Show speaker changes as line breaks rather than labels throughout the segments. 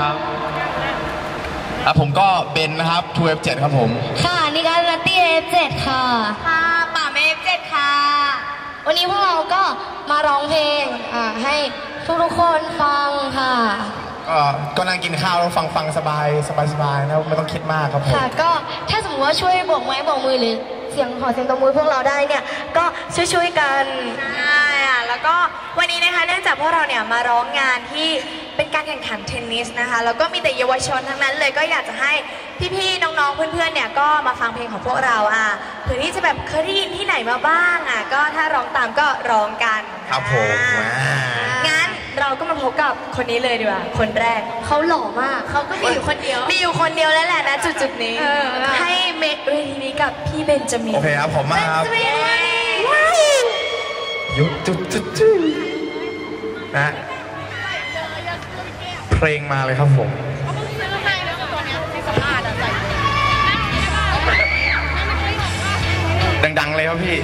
ครับแล้วผมก็เบนนะครับ 2F7 ครับผม
ค่ะนี่ก็นัตตี้เอฟเจ็ดค่ะ
ค่ะป่าเมฟเจ็ดค่ะ
วันนี้พวกเราก็มาร้องเพลงอ่าให้ทุกๆคนฟังค่ะ
ก็ก็นั่งกินข้าวแล้วฟังฟังสบายสบายสบายนะไม่ต้องคิดมากครับผม
ค่ะก็ถ้าสมมติว่าช่วยโบกไม้โบกมือหรือเสียงขอเสียงตบมือพวกเราได้เนี่ย ก็ช่วยๆกัน
ใช่อะแล้ว ก็วันนี้นะคะเนื่องจากพวกเราเนี่ยมาร้องงานที่เป็นการแข่งขันเทนนิสนะคะแล้วก็มีแต่เยาวชนทั้งนั้นเลยก็อยากจะให้พี่ๆน้องๆเพื่อนๆเนี่ยก็มาฟังเพลงของพวกเราอะเผื่อที่จะแบบเคยได้ยินที่ไหนมาบ้างอะก็ถ้าร้องตามก็ร้องกัน
ครับผม
อ่า
อ่า
งั้นเราก็มาพบกับคนนี้เลยดีกว่าคนแรก
เขาหล่อมากเขาก็มีอยู่คนเดียว
มีอยู่คนเดียวแล้วแหละนะจุดๆนี้
เออ
ให้เมทเวทีนี้กับพี่เบนจามิน
โอเคครับผมมาครับ
เย้
ยุดจุดจุดจุดนะเพลงมาเลยครับผมดัง ๆ เลยครับพี่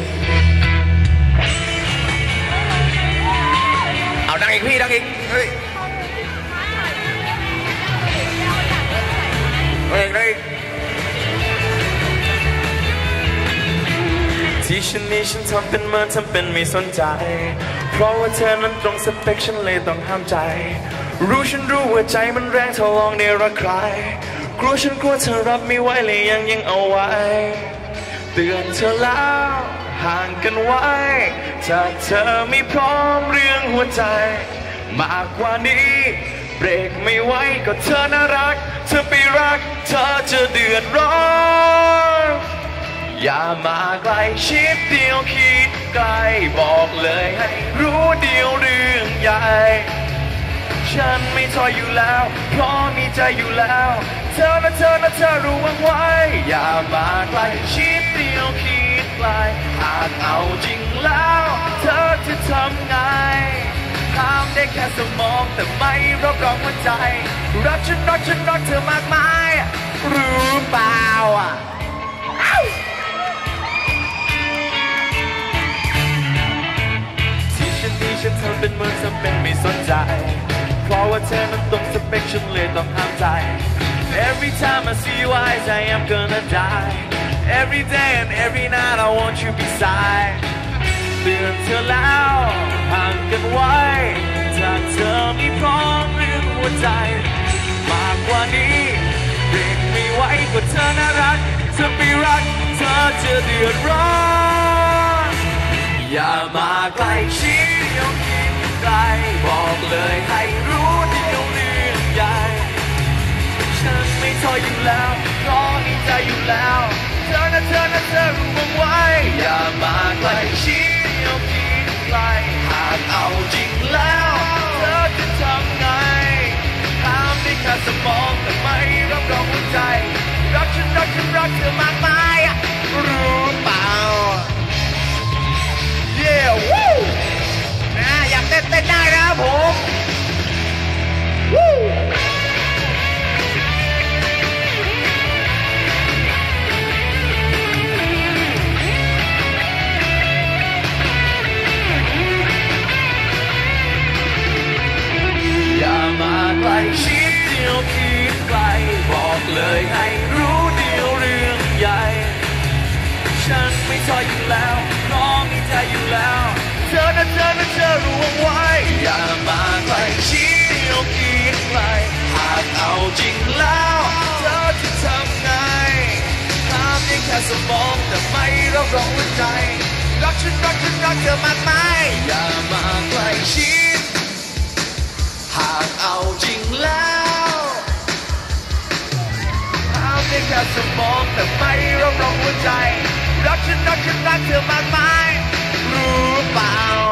ที่ฉันนี้ฉันทำเป็นเหมาทำเป็นไม่สนใจ เพราะว่าเธอนั้นตรงสเปคฉันเลยต้องห้ามใจ รู้ฉันรู้ว่าใจมันแรงเท่าลองในรักใคร กลัวฉันกลัวเธอรับไม่ไหวเลยยังยังเอาไว้ เตือนเธอแล้วห่างกันไว้ ถ้าเธอไม่พร้อมเรื่องหัวใจ มากกว่านี้เบรกไม่ไหวก็เธอน่ารัก เธอไปรัก เธอจะเดือดร้อน อย่ามาใกล้ชิดเดียวคิดไกลบอกเลยให้รู้เดียวเรื่องใหญ่ ฉันไม่ทอยอยู่แล้ว เพราะมีใจอยู่แล้ว เธอนะเธอนะเธอรู้วางไว้ อย่ามาใกล้ชิดเดียวคิดไกลหากเอาจริงแล้ว เธอจะทำไงห้ามได้แค่สมองแต่ไม่รับรองหัวใจ รักฉันรักฉันรักเธอมากมาย เพราเธอนั้นตรงสเปคฉันเลยต้องห้ามใจ Every time I see your eyes I am gonna die Every day and every night I want you beside เตือนเธอแล้วห่างกันไว้ถ้าเธอไม่พร้อมเรื่องหัวใจ มากกว่านี้เบรกไม่ไหวก็เธอน่ารักเธอไปรักเธอจะเดือดร้อนอย่ามาใกล้ชิดเดียวคิดไกลบอกเลยให้ ออยู่แล้วพราะมีใจอยู่แล้วเธอนะเธอนะเธอรู้บ้างไว้ อย่ามาใกล้ชิดเดียวคิดไกลหากเอาจริงแล้วเธอจะทำไงถามได้แค่สมองแต่ไม่รับรองหัวใจ รักฉันรักฉันรักเธอมา เธ
อย
อยู่แล้วน้องมีใจอยู่แล้วเธอนะเธอนะเธอรู้เอาไว้อย่ามาใกล้ชิดเดียวคิดไกลหากเอาจริงแล้วเธอจะทำไงห้ามยังแค่สมองแต่ไม่รับรองหัวใจรักฉันรักฉันรักเธอมากมายอย่าม อาเพียงแค่สมองแต่ไม่รับรองหัวใจ รักฉันรักฉันรักเธอมากมายรู้เปล่า